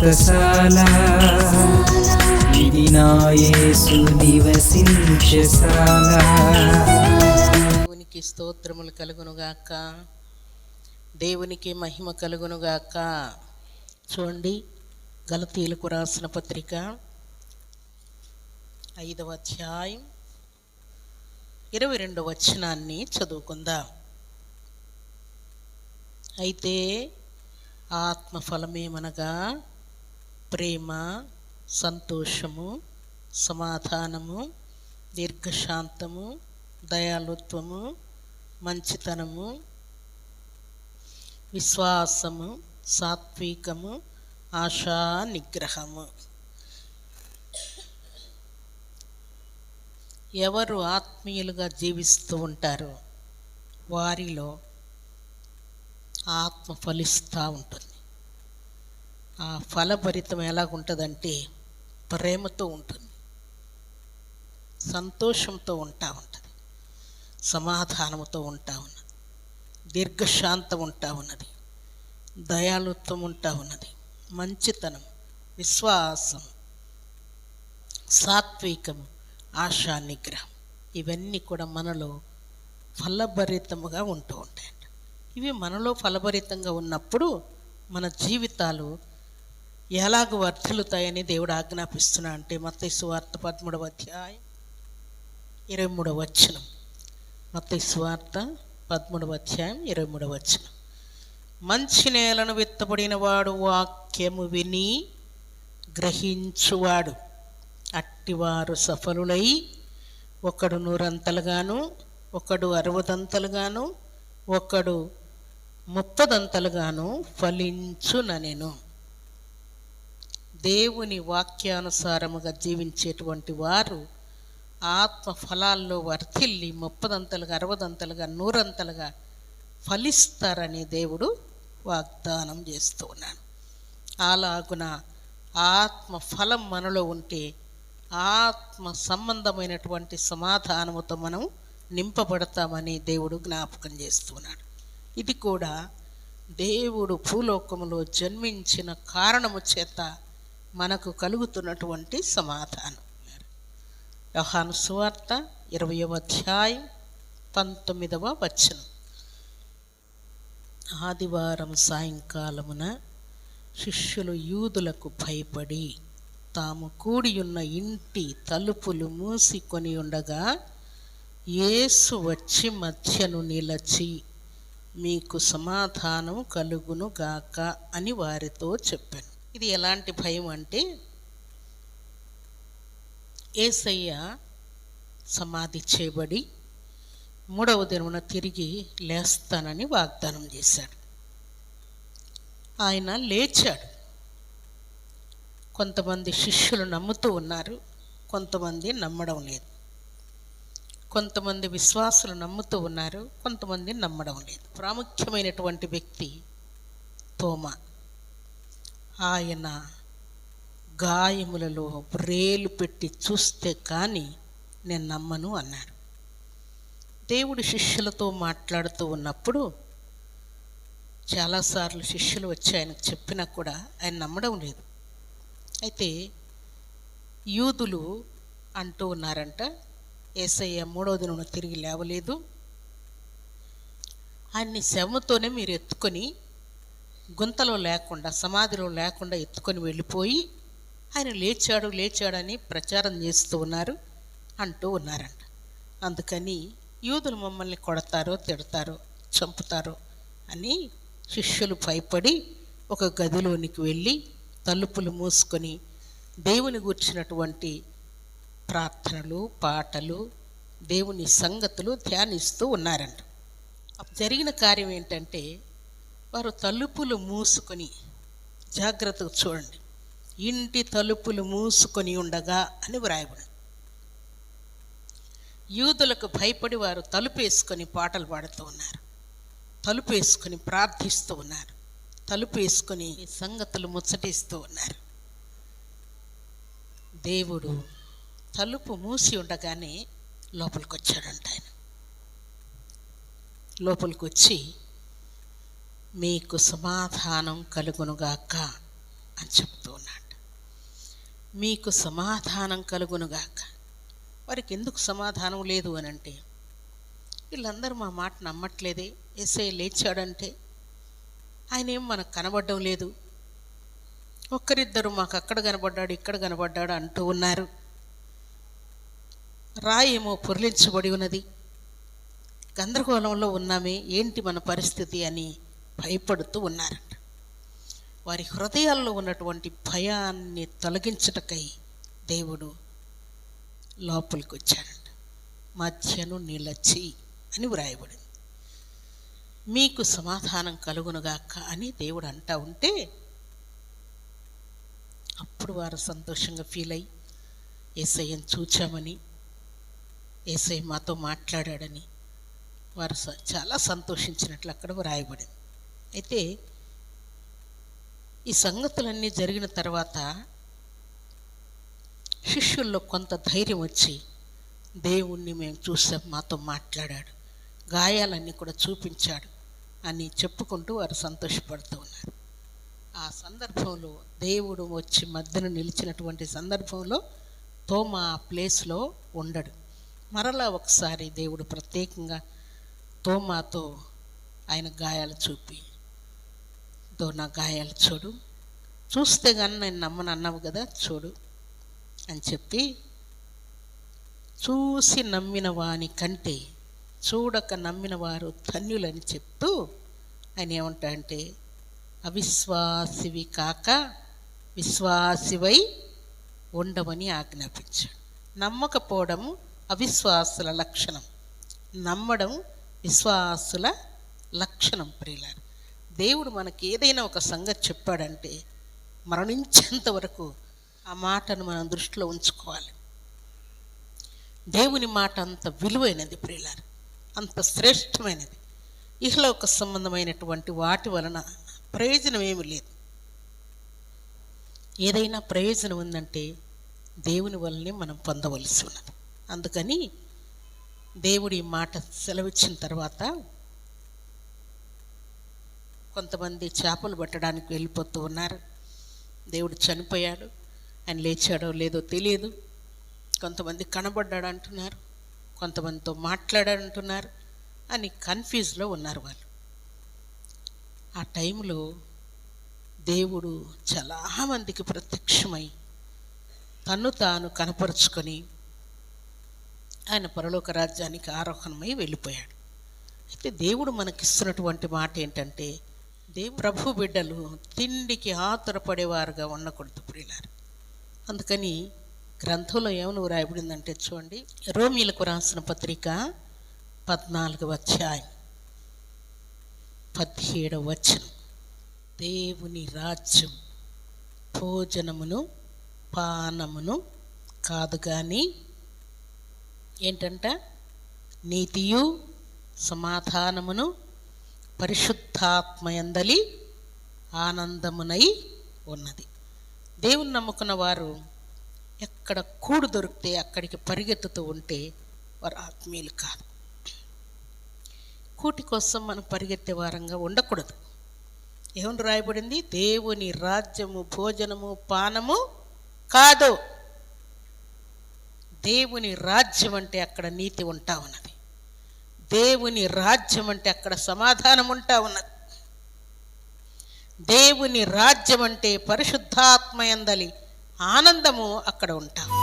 వ్రతశాల ఇది నాయసు నివసించశాల దేవునికి స్తోత్రములు కలుగునుగాక. దేవునికి మహిమ కలుగునుగాక. చూడండి గలతీలకు రాసిన పత్రిక ఐదవ అధ్యాయం ఇరవై రెండవ వచనాన్ని చదువుకుందాం. అయితే ఆత్మఫలమేమనగా ప్రేమ సంతోషము సమాధానము దీర్ఘశాంతము దయాలుత్వము మంచితనము విశ్వాసము సాత్వికము ఆశా నిగ్రహము ఎవరు ఆత్మీయులుగా జీవిస్తూ ఉంటారో వారిలో ఆత్మ ఫలిస్తూ ఉంటుంది. ఆ ఫలభరితం ఎలాగుంటుందంటే ప్రేమతో ఉంటుంది. సంతోషంతో ఉంటా ఉంటుంది. సమాధానంతో ఉంటా ఉన్నది. దీర్ఘశాంతం ఉంటా ఉన్నది. దయాలుత్వం ఉంటా ఉన్నది. మంచితనం విశ్వాసం సాత్వికం ఆశా నిగ్రహం ఇవన్నీ కూడా మనలో ఫలభరితముగా ఉంటూ ఉంటాయండి ఇవి మనలో ఫలభరితంగా ఉన్నప్పుడు మన జీవితాలు ఎలాగ వర్ధిల్లుతాయని దేవుడు ఆజ్ఞాపిస్తున్నా అంటే మత్తయి సువార్త పదమూడవ అధ్యాయం ఇరవై మూడవ వచనం. మత్తయి సువార్త పదమూడవ అధ్యాయం ఇరవై మూడవ వచనం. మంచి నేలను విత్తబడిన వాడు వాక్యము విని గ్రహించువాడు. అట్టివారు సఫలులై ఒకడు నూరంతలుగాను ఒకడు అరవదంతలుగాను ఒకడు ముప్పదంతలుగాను ఫలించుననెను. దేవుని వాక్యానుసారముగా జీవించేటువంటి వారు ఆత్మ ఫలాల్లో వర్ధిల్లి ముప్పదంతలుగా అరవదంతలుగా నూరంతలుగా ఫలిస్తారని దేవుడు వాగ్దానం చేస్తూ ఉన్నాడు. అలాగున ఆత్మ ఫలం మనలో ఉంటే ఆత్మ సంబంధమైనటువంటి సమాధానముతో మనం నింపబడతామని దేవుడు జ్ఞాపకం చేస్తున్నాడు ఇది కూడా దేవుడు భూలోకములో జన్మించిన కారణము చేత మనకు కలుగుతున్నటువంటి సమాధానం. యోహాను సువార్త ఇరవయవ అధ్యాయం పంతొమ్మిదవ వచనం. ఆదివారం సాయంకాలమున శిష్యులు యూదులకు భయపడి తాము కూడియున్న ఇంటి తలుపులు మూసికొని ఉండగా యేసు వచ్చి మధ్యను నిలచి మీకు సమాధానం కలుగును గాక అని వారితో చెప్పాను. ఇది ఎలాంటి భయం అంటే ఏసయ్య సమాధి చేయబడి మూడవ దినమున తిరిగి లేస్తానని వాగ్దానం చేశాడు. ఆయన లేచాడు. కొంతమంది శిష్యులు నమ్ముతూ ఉన్నారు కొంతమంది నమ్మడం లేదు. కొంతమంది విశ్వాసులు నమ్ముతూ ఉన్నారు కొంతమంది నమ్మడం లేదు. ప్రాముఖ్యమైనటువంటి వ్యక్తి తోమా. ఆయన గాయములలో రేలు పెట్టి చూస్తే కానీ నేను నమ్మను అన్నాడు. దేవుడు శిష్యులతో మాట్లాడుతూ ఉన్నప్పుడు చాలాసార్లు శిష్యులు వచ్చి ఆయనకు చెప్పినా కూడా ఆయన నమ్మడం లేదు. అయితే యూదులు అంటూ ఉన్నారంట ఏసయ్య మూడవ దినం తిరిగి లేవలేదు. ఆయన్ని శవతోనే మీరు ఎత్తుకొని గుంతలో లేకుండా సమాధిలో లేకుండా ఎత్తుకొని వెళ్ళిపోయి ఆయన లేచాడు లేచాడని ప్రచారం చేస్తూ ఉన్నారు అంటూ ఉన్నారంట. అందుకని యూదులు మమ్మల్ని కొడతారో తిడతారో చంపుతారో అని శిష్యులు భయపడి ఒక గదిలోనికి వెళ్ళి తలుపులు మూసుకొని దేవుని గూర్చినటువంటి ప్రార్థనలు పాటలు దేవుని సంగతులు ధ్యానిస్తూ ఉన్నారంట. జరిగిన కార్యం ఏంటంటే వారు తలుపులు మూసుకొని జాగ్రత్తగా చూడండి. ఇంటి తలుపులు మూసుకొని ఉండగా అని వ్రాయబడి యూదులకు భయపడి వారు తలుపు వేసుకొని పాటలు పాడుతూ ఉన్నారు. తలుపు వేసుకొని ప్రార్థిస్తూ ఉన్నారు. తలుపు వేసుకొని సంగతులు ముచ్చటిస్తూ ఉన్నారు. దేవుడు తలుపు మూసి ఉండగానే లోపలికి వచ్చాడంట ఆయన. లోపలికి వచ్చి మీకు సమాధానం కలుగునుగాక అని చెప్తూ ఉన్నాడు మీకు సమాధానం కలుగునుగాక. వారికి ఎందుకు సమాధానం లేదు అని అంటే వీళ్ళందరూ మా మాట నమ్మట్లేదే. ఎస్ఐ లేచాడంటే ఆయన ఏం మనకు కనబడడం లేదు. ఒక్కరిద్దరు మాకు అక్కడ కనబడ్డాడు ఇక్కడ కనబడ్డాడు అంటూ ఉన్నారు. రాయేమో పురలించబడి ఉన్నది. గందరగోళంలో ఉన్నామే ఏంటి మన పరిస్థితి అని భయపడుతూ ఉన్నారంట. వారి హృదయాల్లో ఉన్నటువంటి భయాన్ని తొలగించుటకై దేవుడు లోపలికి వచ్చాడంట మధ్యను నిలచి అని వ్రాయబడింది. మీకు సమాధానం కలుగునుగాక అని దేవుడు అంటా ఉంటే అప్పుడు వారు సంతోషంగా ఫీల్ అయ్యి ఏసయ్యను చూచామని ఏసై మాతో మాట్లాడాడని వారు స- చాలా సంతోషించినట్లు అక్కడ వ్రాయబడింది. అయితే ఈ సంగతులన్నీ జరిగిన తర్వాత శిష్యుల్లో కొంత ధైర్యం వచ్చి దేవుణ్ణి మేము చూసాం మాతో మాట్లాడాడు గాయాలన్నీ కూడా చూపించాడు అని చెప్పుకుంటూ వారు సంతోషపడుతూ ఉన్నారు. ఆ సందర్భంలో దేవుడు వచ్చి మధ్యన నిలిచినటువంటి సందర్భంలో తోమా ఆ ప్లేస్లో ఉండడు. మరలా ఒకసారి దేవుడు ప్రత్యేకంగా తోమాతో ఆయన గాయాలు చూపి దో నా గాయాలు చూడు. చూస్తే కానీ నేను నమ్మను అన్నావు కదా చూడు అని చెప్పి చూసి నమ్మిన వాని కంటే చూడక నమ్మిన వారు ధన్యులని చెప్తూ ఆయన ఏమంటా అంటే అవిశ్వాసివి కాక విశ్వాసివై ఉండమని ఆజ్ఞాపించాడు. నమ్మకపోవడం అవిశ్వాసుల లక్షణం. నమ్మడం విశ్వాసుల లక్షణం ప్రియులారు. దేవుడు మనకి ఏదైనా ఒక సంగతి చెప్పాడంటే మరణించేంత వరకు ఆ మాటను మనం దృష్టిలో ఉంచుకోవాలి. దేవుని మాట అంత విలువైనది ప్రియులారు. అంత శ్రేష్టమైనది. ఇహలోక సంబంధమైనటువంటి వాటి వలన ప్రయోజనం ఏమి లేదు. ఏదైనా ప్రయోజనం ఉందంటే దేవుని వల్లనే మనం పొందవలసి ఉన్నది. అందుకని దేవుడి మాట సెలవిచ్చిన తర్వాత కొంతమంది చేపలు పట్టడానికి వెళ్ళిపోతూ ఉన్నారు. దేవుడు చనిపోయాడు. ఆయన లేచాడో లేదో తెలియదు. కొంతమంది కనబడ్డాడు అంటున్నారు. కొంతమందితో మాట్లాడాడు అంటున్నారు. అని కన్ఫ్యూజ్లో ఉన్నారు వాళ్ళు. ఆ టైంలో దేవుడు చాలామందికి ప్రత్యక్షమై తను తాను కనపరుచుకొని ఆయన పరలోక రాజ్యానికి ఆరోహణమై వెళ్ళిపోయాడు. అయితే దేవుడు మనకిస్తున్నటువంటి మాట ఏంటంటే ప్రభు బిడ్డలు తిండికి ఆతురపడేవారుగా ఉండకూడదు ప్రియులారు. అందుకని గ్రంథంలో ఏమని వ్రాయబడిందంటే చూడండి రోమిలకు రాసిన పత్రిక పద్నాలుగవ అధ్యాయం పదిహేడవ వచనం. దేవుని రాజ్యం భోజనమును పానమును కాదు కానీ ఏంటంట? నీతియు సమాధానమును పరిశుద్ధ పరిశుద్ధాత్మయందలి ఆనందమునై ఉన్నది. దేవుని నమ్ముకున్న వారు ఎక్కడ కూడు దొరికితే అక్కడికి పరిగెత్తుతూ ఉంటే వారు ఆత్మీయులు కాదు. కూటి కోసం మనం పరిగెత్తే వారంగా ఉండకూడదు. ఏమని రాయబడింది? దేవుని రాజ్యము భోజనము పానము కాదు. దేవుని రాజ్యం అంటే అక్కడ నీతి ఉంటా ఉన్నది. దేవుని రాజ్యం అంటే అక్కడ సమాధానం ఉంటా ఉన్నది. దేవుని రాజ్యం అంటే పరిశుద్ధాత్మయందలి ఆనందము అక్కడ ఉంటాం.